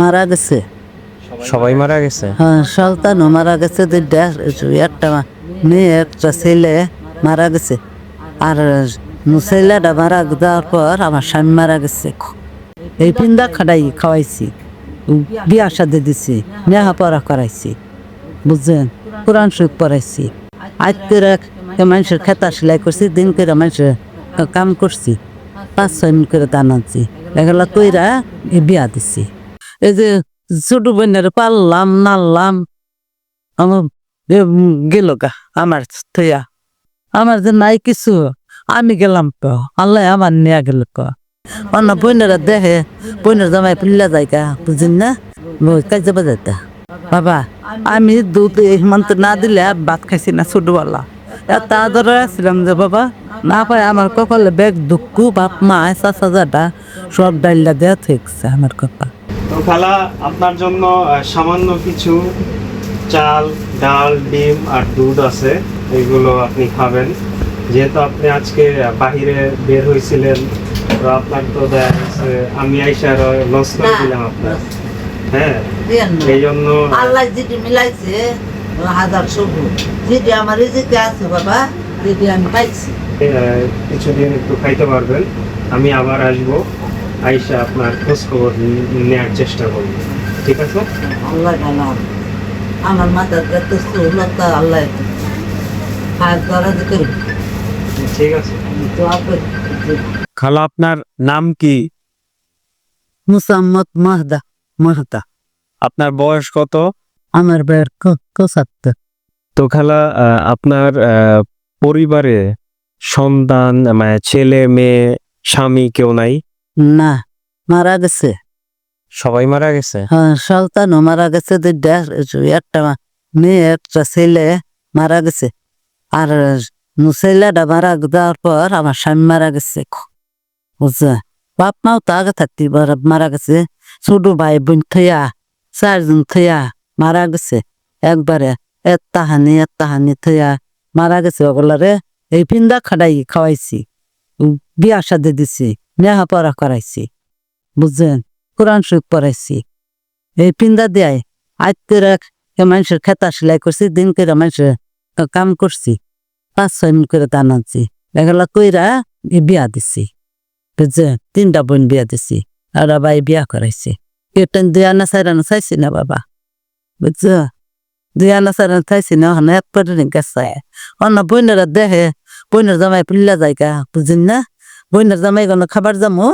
মারা গেছে। সবাই মারা গেছে? হ্যাঁ সন্তানও মারা গেছে দুইটা একটা মেয়ে একটা ছেলে মারা গেছে। আর ছেলেটা মারা যাওয়ার পর আমার স্বামী মারা গেছে। এই পিন্দা খাটাই খাওয়াইছি বিয়া সাথে দিছি নেহা পড়া করাইছি বুঝছেন? কোরআন শরীফ পড়াইছি। আজ করে মানুষের খেতা সেলাই করছি দিন করে মানুষের কাম করছি। পাঁচ ছয় মিনিট করে দান আনছি। এগুলা কইরা বিয়া দিছি। এই যে ছোট বোনের পারলাম নাড়লাম আমার গেল গা আমার থইয়া। আমার যে নাই কিছু, আমি গেলাম তো আল্লাহ আমার নিয়ে গেল ক? অন্য বোনেরা দেখে, বোনের জামাই পুল্লা যাইকা বুঝিন না? কাজে বাজাইতা বাবা, আমি দুধ হিমান্ত না দিলে ভাত খাইছি না ছোটবেলা। এত আদরে আসছিলাম যে বাবা, না পাই আমার কপালে বেগ দুঃখ, বাপ, মা, চাচা, জাটা, সব ডাইলা দেওয়া থাকছে আমার কপাল। তো খালা আপনার জন্য সামান্য কিছু চাল ডাল ডিম আর দুধ আছে। এগুলো আপনি খাবেন। যেহেতু আপনি আজকে বাহিরে বের হয়েছিলেন তো আপনার তো দেখা গেছে আমি আইসার লস করে দিলাম আপনার। হ্যাঁ এই জন্য আল্লাহ যেটি মিলাইছে হাজার সবুজ যেটি আমার রিজিকে আছে বাবা যেটি আমি পাইছি। কিছুদিন একটু খাইতে পারবেন। আমি আবার আসব। আইসা আপনার খোঁজ খবর নেওয়ার চেষ্টা করব। ঠিক আছে? আল্লাহ আমার মাথার সুলতা আল্লাহ হাত ধরা করি ঠিক আছে। আমি দোয়া করি খালা আপনার নাম কি? মুসাম্মদ মাহদা মাহদা। আপনার বয়স কত? আমার বের কসাত্তর তো খালা আহ, আপনার আহ, পরিবারে সন্তান মানে ছেলে মেয়ে স্বামী কেউ নাই? না মারা গেছে। সবাই মারা গেছে? হ্যাঁ সন্তানও মারা গেছে দুইটা একটা মেয়ে একটা ছেলে মারা গেছে। আর ছেলেটা মারা যাওয়ার পর আমার স্বামী মারা গেছে। বুঝছে? বাপ মাও তো আগে থাকতে মারা- গেছে। ছোট ভাই বোন থইয়া চারজন থইয়া মারা গেছে। একবারে এত তাহানি এত তাহানি থইয়া মারা গেছে। ওগুলারে এই পিন্দা খাটাই খাওয়াইছি। বিয়া সাথে দিছি। পড়া করাইছি, বুঝছেন? কোরআন শরীফ পড়াইছি। এই পিন্দা দেয় করে মানুষের খেতা সেলাই করছি, দিন করে মানুষের কাম করছি, পাঁচ, ছয় মিনিট করে দান আনছি। এগুলা কইরা বিয়া দিছি বুঝছে তিনটা বোন বিয়া দিছি, আর ভাই বিয়া করাইছি। কীর্তন দুই আনা চার আনা চাইছি না বাবা বুঝছ দুই আনা চার আনা চাইছি না, ওখানে এক পরে গেছে। অন্য বোনেরা দেখে, বোনের জামাই পুল্লা জায়গা বুঝিন না? বোনের জামাই কোনো খাবার যামো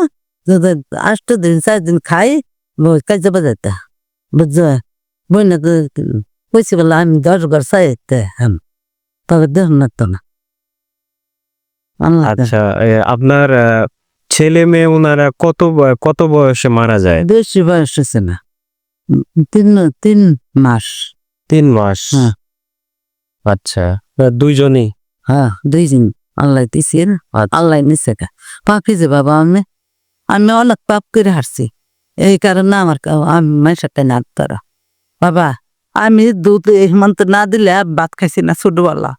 যদি আষ্ট দিন চার দিন খাই কাজে বাজাইতা। বুঝছ? বোনে কইছি বলে আমি দশ ঘর চাইতে হাম। তবে দেহ না। তো না আচ্ছা আপনার ছেলে মেয়ে ওনারা কত কত বয়সে মারা যায়? বেশি বয়স হয়েছে না। তিন তিন মাস। তিন মাস? হ্যাঁ। আচ্ছা দুইজনই? হ্যাঁ দুই দিন আল্লাহ দিছি। আচ্ছা। আল্লাহ নিছে যে বাবা, আমি আমি অনেক পাপ করে হারছি। এই কারণে আমার আমি মানুষটা না তারা বাবা, আমি দুধ হিমন্ত না দিলে ভাত খাইছি না ছোটবেলা।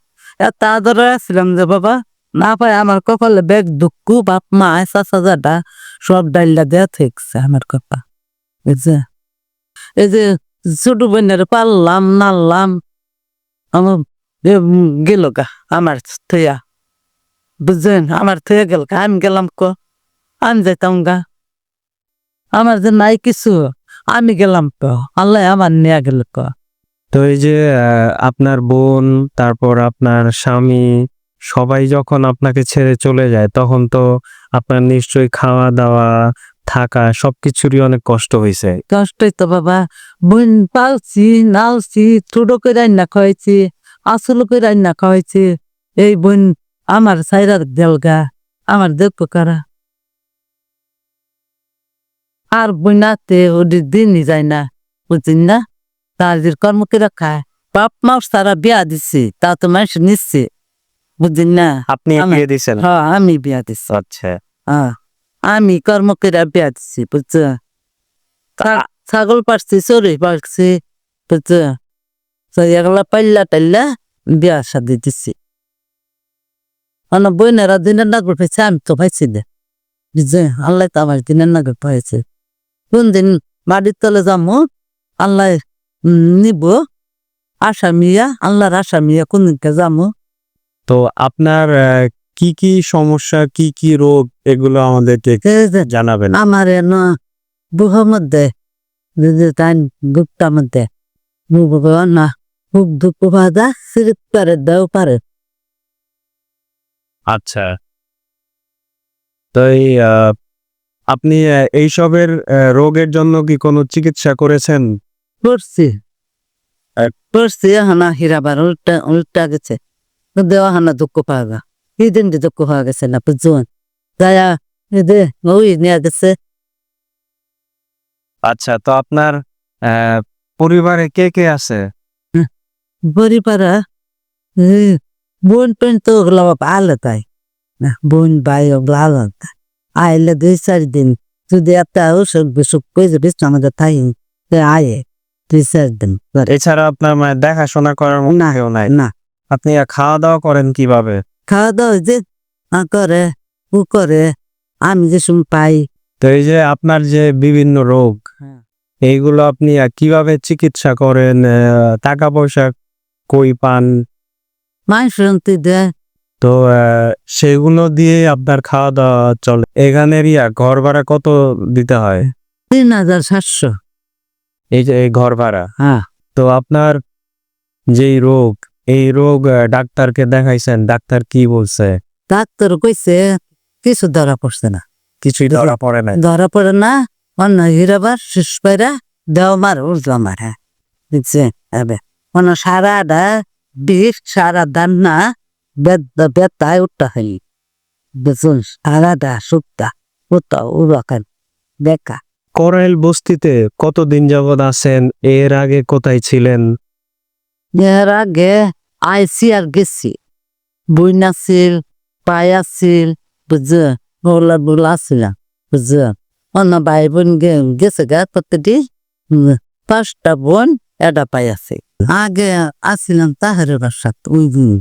এত আদরে আসছিলাম যে বাবা, না পাই আমার কপালে বেগ দুঃখ, বাপ, মা, চাচা জাটা সব ডাইলা দেওয়া থেকছে আমার কপা বুঝছে এই যে ছোট বোনের পারলাম নাড়লাম আমার গেল গা, আমার থইয়া। বুঝছেন আমার থইয়া গেল আমি গেলাম ক আমি যাইতাম গা আমার যে নাই কিছু আমি গেলাম ক আল্লাহ আমার নিয়ে গেল ক তো এই যে আপনার বোন তারপর আপনার স্বামী সবাই যখন আপনাকে ছেড়ে চলে যায় তখন তো আপনার নিশ্চয়ই খাওয়া দাওয়া থাকা সবকিছুরই অনেক কষ্ট হয়েছে কষ্টই তো বাবা। বোন পালছি নালছি ছোট করে রান্না খাওয়াইছি আসল করে রান্না খাওয়াইছি। এই বোন আমার সাইরা দেলগা আমার দেখব কারা আর বইনাতে ওদের দিনই যায় না বুঝছেন না তাদের কর্ম করে খায় বাপ মাও সারা বিয়া দিছে তা তো মানুষ নিচ্ছে বুঝছেন না আপনি বিয়ে দিয়েছেন হ্যাঁ আমি বিয়া দিছি আচ্ছা হ্যাঁ আমি কর্ম করে বিয়া দিছি বুঝছ ছাগল পারছি চড়ি পারছি বুঝছ এগুলা পাল্লা টাল্লা বিয়া সাদি দিছি অন্য বইনেরা দিনের নাগর পাইছে আমি তো পাইছি দে বুঝছে আল্লাহ তো আমার দিনের নাগর পাইছে। কোন দিন মাটির তলে যাব আল্লাহ নিব আসামিয়া আল্লাহর আসামিয়া কোন দিনকে যাব তো আপনার কি কি সমস্যা কি কি রোগ এগুলো আমাদেরকে জানাবেন। আমার এন বুহের মধ্যে যে যে তাই গুপ্তার মধ্যে না খুব দুঃখ ভাজা সিরিপ পারে দেও পারে। আচ্ছা। তো এই আহ, আপনি এইসবের রোগের জন্য কি কোনো চিকিৎসা করেছেন? করছি। করছি হানা হিরাবার উল্টা উল্টা গেছে। দেওয়া হানা দুঃখ পাওয়া এই দিন দুঃখ পাওয়া গেছে না বুঝুন যায়া এদে ওই নিয়ে গেছে। আচ্ছা তো আপনার পরিবারে কে কে আছে? পরিবার বোন পেন তো ওগুলো ভালো তাই না বোন ভাই ওগুলো আলাদা আইলে দুই চার দিন যদি একটা অসুখ বিসুখ করে যাবে আমাদের তাই আয়ে দুই চার দিন এছাড়া আপনার মানে দেখাশোনা করার না, কেউ নাই না আপনি খাওয়া দাওয়া করেন কীভাবে খাওয়া দাওয়া যে করে ও করে আমি যে সময় পাই তো এই যে আপনার যে বিভিন্ন রোগ। এইগুলো আপনি কীভাবে চিকিৎসা করেন টাকা পয়সা কই পান মাই শুনতে দেয় তো সেগুলো দিয়ে আপনার খাওয়া দাওয়া চলে। এখানের ইয়া ঘর ভাড়া কত দিতে হয়? তিন হাজার সাতশো। এই যে এই ঘর ভাড়া? হ্যাঁ। তো আপনার যেই রোগ এই রোগ ডাক্তারকে দেখাইছেন ডাক্তার কি বলছে? ডাক্তার কইছে কিছু ধরা পড়ছে না। কিছুই ধরা পড়ে না ধরা পড়ে না অন্য হিরাবার শেষ পাইরা দেওয়া মার উঠলাম মার হ্যাঁ। বুঝছে সারাটা বিষ সারা দান না বেদা বেতায় উঠতে হয় বুঝুন সারাটা সুক্তা উঠা উড়াকান দেখা করাইল বস্তিতে কতদিন যাবৎ আছেন এর আগে কোথায় ছিলেন এর আগে আইসি আর গেছি বইনা ছিল পায়া ছিল বুঝছে ওলা বুলা ছিলাম বুঝছে অন্য ভাই বোন গেছে গা প্রত্যেকটি পাঁচটা বোন এটা পাই আছে আগে আসছিলাম তাহারের বাসাত ওই দিন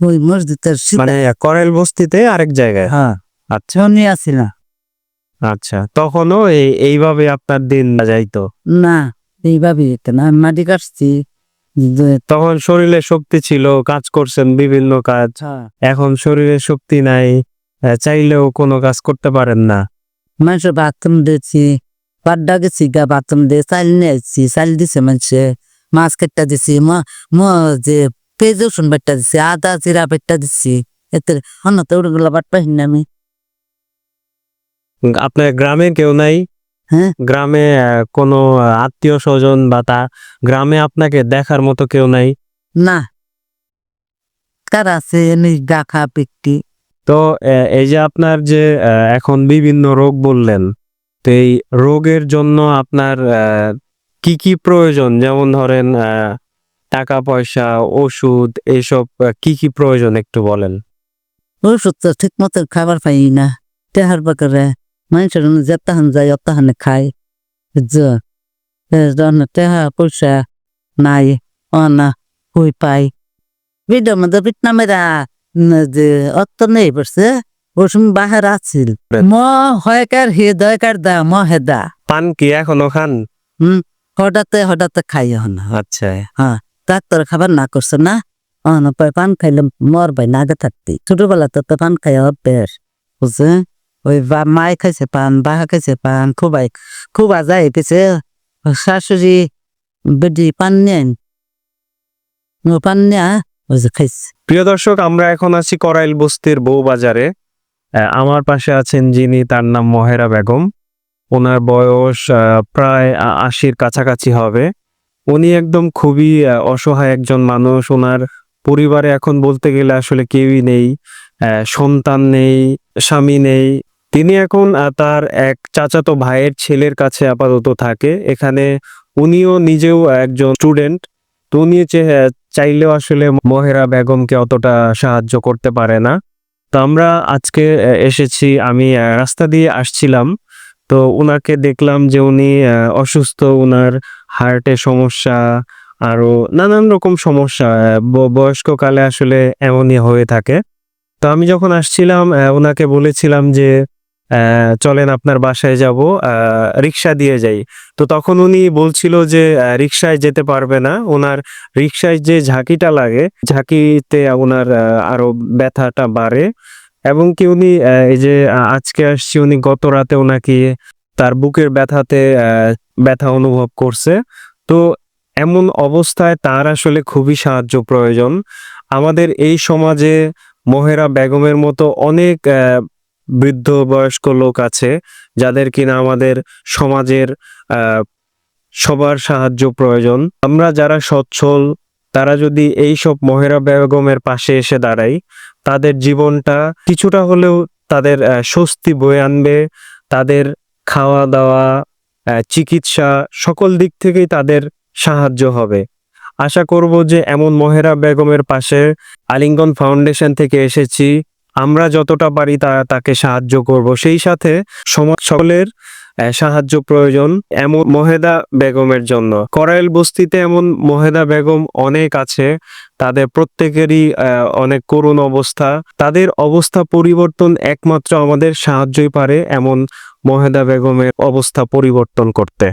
ওই মসজিদের মানে করাইল বস্তিতে আরেক জায়গায়? হ্যাঁ। আচ্ছা। শনি আসছিলাম আচ্ছা তখনও এই এইভাবে আপনার দিন যাইতো? না এইভাবে না। মাটি কাটছি তখন শরীরে শক্তি ছিল কাজ করছেন বিভিন্ন কাজ। এখন শরীরে শক্তি নাই চাইলেও কোনো কাজ করতে পারেন না। মানুষের বাথরুম দিয়েছি পাড্ডা গেছি গা বাথরুম দিয়ে চাল নিয়েছি চাল দিছে মানুষে। মাছ কেটটা দিছি যে পেঁয়াজ রসুন বাট্টা দিছি আদা জিরা বাট্টা দিছি এতে অন্য তো ওগুলো বাট পাইনি আমি। আপনার গ্রামে কেউ নাই? হ্যাঁ। গ্রামে কোনো আত্মীয় স্বজন বা তা গ্রামে আপনাকে দেখার মতো কেউ নাই? না। কার আছে? গাখা পিকটি। তো এই যে আপনার যে এখন বিভিন্ন রোগ বললেন তো এই রোগের জন্য আপনার আহ, কি কি প্রয়োজন? যেমন ধরেন আহ, টাকা পয়সা ওষুধ এইসব আহ, কি কি প্রয়োজন একটু বলেন? ওষুধ তো ঠিক মতো খাবার পাই না। তেহার বাকারে মানুষের যেতাহান যায় অতাহানে খায়। বুঝছ তেহা পয়সা নাই অনা কই পাই। ভিডিও মধ্যে পিটনা মেরা যে অত নেই পড়ছে ওর সময় বাহার আছিল। ম হয় কার হে দয় কার দা ম হেদা পান কি এখনও খান? হঠাৎ হঠাৎ খাই হন আচ্ছা হ্যাঁ ডাক্তার খাবার না করছে না, অন পান খাইলে মর ভাই নাগে থাকতি ছোটবেলা তো পান খাই অভ্যাস, বুঝছে? ওই বা মাই খাইছে পান বাহা খাইছে পান, খুবাই, খুবা যায় পিছে, শাশুড়ি বেডি পান নেন। পান ওই যে খাইছে। প্রিয় দর্শক, আমরা এখন আছি করাইল বস্তির বউ বাজারে। আমার পাশে আছেন যিনি, তার নাম মহেরা বেগম। ওনার বয়স প্রায় আশির কাছাকাছি হবে। উনি একদম খুবই অসহায় একজন মানুষ। ওনার পরিবারে এখন বলতে গেলে আসলে কেউই নেই। সন্তান নেই, স্বামী নেই। তিনি এখন তার এক চাচাতো ভাইয়ের ছেলের কাছে আপাতত থাকে। এখানে উনিও নিজেও একজন স্টুডেন্ট। তো উনি চাইলেও আসলে মহেরা বেগমকে অতটা সাহায্য করতে পারে না। তো আমরা আজকে এসেছি, আমি রাস্তা দিয়ে আসছিলাম। তো ওনাকে দেখলাম যে উনি অসুস্থ ওনার হার্টের সমস্যা, আরও নানান রকম সমস্যা বয়স্ককালে আসলে এমনই হয়ে থাকে। তো আমি যখন আসছিলাম ওনাকে বলেছিলাম যে চলেন আপনার বাসায় যাব রিক্সা দিয়ে যাই। তো তখন উনি বলছিল যে রিক্সায় যেতে পারবে না। ওনার রিক্সায় যে ঝাঁকিটা লাগে, ঝাঁকিতে ওনার আরও ব্যথাটা বাড়ে। এবং কি উনি এই যে আজকে আসছি উনি গত রাতে ওনাকে তার বুকের ব্যথাতে ব্যথা অনুভব করছে। তো এমন অবস্থায় তার আসলে খুবই সাহায্য প্রয়োজন। আমাদের এই সমাজে মহেরা বেগমের মতো অনেক বৃদ্ধ বয়স্ক লোক আছে যাদের কিনা আমাদের সমাজের সবার সাহায্য প্রয়োজন। আমরা যারা সচ্ছল তারা যদি এই সব মহেরা বেগমের পাশে এসে দাঁড়াই তাদের জীবনটা কিছুটা হলেও তাদের স্বস্তি বয়ে আনবে, তাদের খাওয়া দাওয়া চিকিৎসা সকল দিক থেকেই তাদের সাহায্য হবে। আশা করব যে এমন মহেরা বেগমের পাশে আলিঙ্গন ফাউন্ডেশন থেকে এসেছি। আমরা যতটা পারি তা, তাকে সাহায্য করব। সেই সাথে সমাজ সকলের সাহায্য প্রয়োজন এমন মহেদা বেগমের জন্য। করাইল বস্তিতে এমন মহেদা বেগম অনেক আছে, তাদের প্রত্যেকেরই অনেক করুণ অবস্থা। তাদের অবস্থা পরিবর্তন একমাত্র আমাদের সাহায্যই পারে এমন মহেদা বেগমের অবস্থা পরিবর্তন করতে।